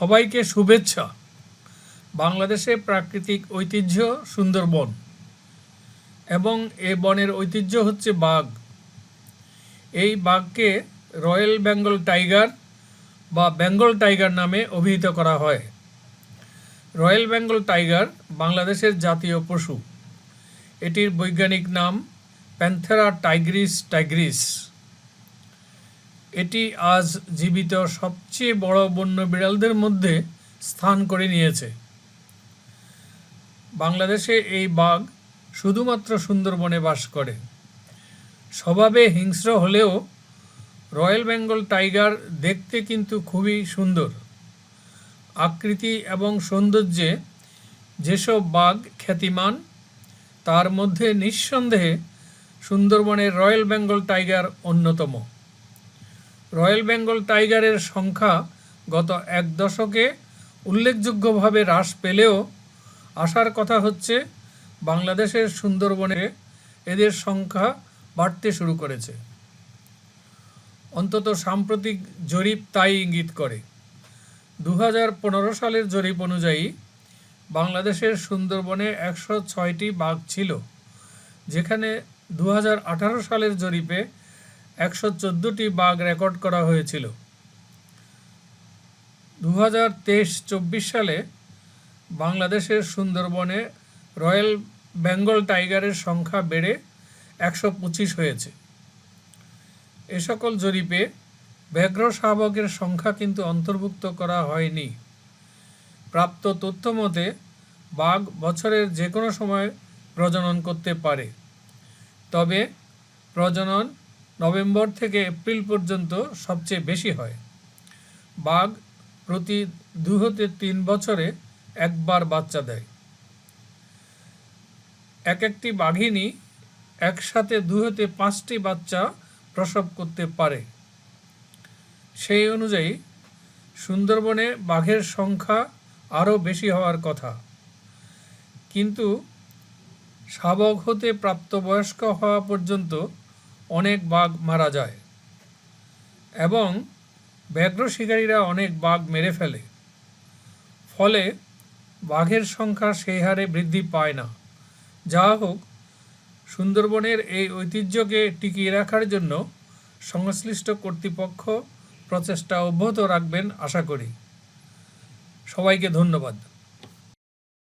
সবাইকে শুভেচ্ছা। বাংলাদেশে প্রাকৃতিক ঐতিহ্য সুন্দরবন এবং এ বনের ঐতিহ্য হচ্ছে বাঘ। এই বাঘকে রয়্যাল বেঙ্গল টাইগার বা বেঙ্গল টাইগার নামে অভিহিত করা হয়। রয়্যাল বেঙ্গল টাইগার বাংলাদেশের জাতীয় পশু। এটির বৈজ্ঞানিক নাম প্যান্থেরা টাইগ্রিস টাইগ্রিস। এটি আজ জীবিত সবচেয়ে বড় বন্য বিড়ালদের মধ্যে স্থান করে নিয়েছে। বাংলাদেশে এই বাঘ শুধুমাত্র সুন্দরবনে বাস করে। স্বভাবে হিংস্র হলেও রয়্যাল বেঙ্গল টাইগার দেখতে কিন্তু খুবই সুন্দর। আকৃতি এবং সৌন্দর্যে যেসব বাঘ খ্যাতিমান, তার মধ্যে নিঃসন্দেহে সুন্দরবনের রয়্যাল বেঙ্গল টাইগার অন্যতম। রয়্যাল বেঙ্গল টাইগারের সংখ্যা গত এক দশকে উল্লেখযোগ্যভাবে হ্রাস পেলেও আসার কথা হচ্ছে বাংলাদেশের সুন্দরবনে এদের সংখ্যা বাড়তে শুরু করেছে। অন্তত সাম্প্রতিক জরিপ তাই ইঙ্গিত করে। দু সালের জরিপ অনুযায়ী বাংলাদেশের সুন্দরবনে একশো ছয়টি বাঘ ছিল, যেখানে দু হাজার আঠারো সালের জরিপে একশো চোদ্দোটি বাঘ রেকর্ড করা হয়েছিল। দু হাজার তেইশ চব্বিশ সালে বাংলাদেশের সুন্দরবনে রয়্যাল বেঙ্গল টাইগারের সংখ্যা বেড়ে একশো পঁচিশ হয়েছে। এ সকল জরিপে ব্যাঘ্র শাবকের সংখ্যা কিন্তু অন্তর্ভুক্ত করা হয়নি। প্রাপ্ত তথ্য মতে, বাঘ বছরের যে কোনো সময় প্রজনন করতে পারে। তবে প্রজনন নভেম্বর থেকে এপ্রিল পর্যন্ত সবচেয়ে বেশি হয়। বাঘ প্রতি দু হতে তিন বছরে একবার বাচ্চা দেয়। এক একটি বাঘিনী একসাথে দু হতে পাঁচটি বাচ্চা প্রসব করতে পারে। সেই অনুযায়ী সুন্দরবনে বাঘের সংখ্যা আরও বেশি হওয়ার কথা। কিন্তু শাবক হতে প্রাপ্তবয়স্ক হওয়া পর্যন্ত অনেক বাঘ মারা যায় এবং ব্যাঘ্র শিকারীরা অনেক বাঘ মেরে ফেলে। ফলে বাঘের সংখ্যা সেই হারে বৃদ্ধি পায় না। যা হোক, সুন্দরবনের এই ঐতিহ্যকে টিকিয়ে রাখার জন্য সংশ্লিষ্ট কর্তৃপক্ষ প্রচেষ্টা অব্যাহত রাখবেন আশা করি। সবাইকে ধন্যবাদ।